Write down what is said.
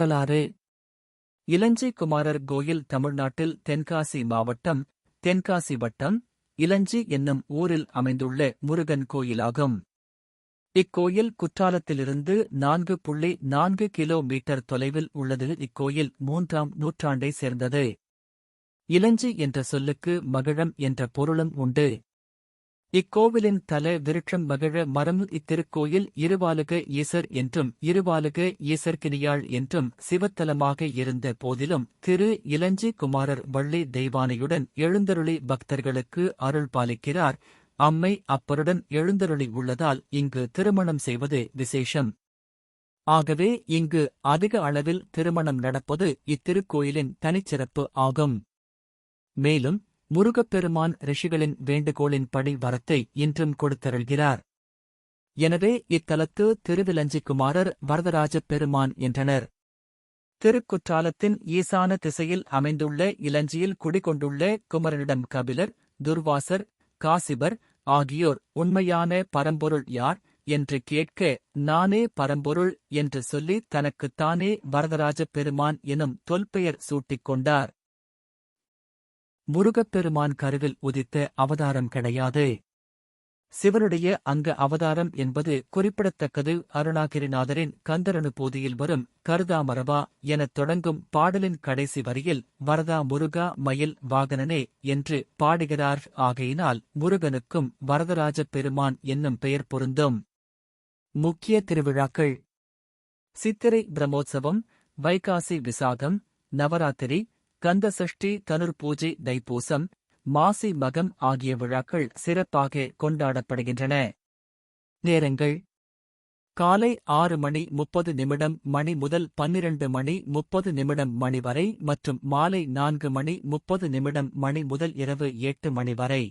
வரலாறு. இலஞ்சி குமாரர் கோயில் தமிழ்நாட்டில் தென்காசி மாவட்டம் தென்காசி வட்டம் இலஞ்சி என்னும் ஊரில் அமைந்துள்ள முருகன் கோயிலாகும். இக்கோயில் குற்றாலத்திலிருந்து நான்கு புள்ளி நான்கு கிலோ மீட்டர் தொலைவில் உள்ளது. இக்கோயில் மூன்றாம் நூற்றாண்டை சேர்ந்தது. இலஞ்சி என்ற சொல்லுக்கு மகிழம் என்ற பொருளும் உண்டு. இக்கோவிலின் தல விருட்சம் மகிழ மரம் இத்திருக்கோயில் இருவாலுக ஈசர் என்றும் இருவாலுக ஈசர்கினியாள் என்றும் சிவத்தலமாக இருந்த போதிலும் திரு இளஞ்சி குமாரர் வள்ளி தெய்வானையுடன் எழுந்தருளி பக்தர்களுக்கு அருள் பாலிக்கிறார். அம்மை அப்பருடன் எழுந்தருளி உள்ளதால் இங்கு திருமணம் செய்வது விசேஷம். ஆகவே இங்கு அதிக அளவில் திருமணம் நடப்பது இத்திருக்கோயிலின் தனிச்சிறப்பு ஆகும். மேலும் முருகப்பெருமான் ரிஷிகளின் வேண்டுகோளின்படி வரத்தை இன்றும் கொடுத்தருள்கிறார். எனவே இத்தலத்து திருவிலஞ்சிக்குமாரர் வரதராஜப் பெருமான் என்றனர். திருக்குற்றாலத்தின் ஈசான திசையில் அமைந்துள்ள இலஞ்சியில் குடிகொண்டுள்ள குமரனிடம் கபிலர் துர்வாசர் காசிபர் ஆகியோர் உண்மையான பரம்பொருள் யார் என்று கேட்க நானே பரம்பொருள் என்று சொல்லி தனக்குத்தானே வரதராஜப் பெருமான் எனும் தொல்பெயர் சூட்டிக் கொண்டார். முருகப்பெருமான் கருவில் உதித்த அவதாரம் கிடையாது. சிவனுடைய அங்க அவதாரம் என்பது குறிப்பிடத்தக்கது. அருணாகிரிநாதரின் கந்தரனுபூதியில் வரும் கருதாமரவா எனத் தொடங்கும் பாடலின் கடைசி வரியில் வரதா முருகா மயில் வாகனனே என்று பாடுகிறார். ஆகையினால் முருகனுக்கும் வரதராஜப் பெருமான் என்னும் பெயர் பொருந்தும். முக்கிய திருவிழாக்கள். சித்திரை பிரமோற்சவம் வைகாசி விசாகம் நவராத்திரி கந்த சஷ்டி தனுர் பூஜை தைப்பூசம் மாசி மகம் ஆகிய விழாக்கள் சிறப்பாக கொண்டாடப்படுகின்றன. நேரங்கள். காலை ஆறு மணி முப்பது நிமிடம் மணி முதல் பன்னிரண்டு மணி முப்பது நிமிடம் மணி வரை மற்றும் மாலை நான்கு மணி முப்பது நிமிடம் மணி முதல் இரவு எட்டு மணி வரை.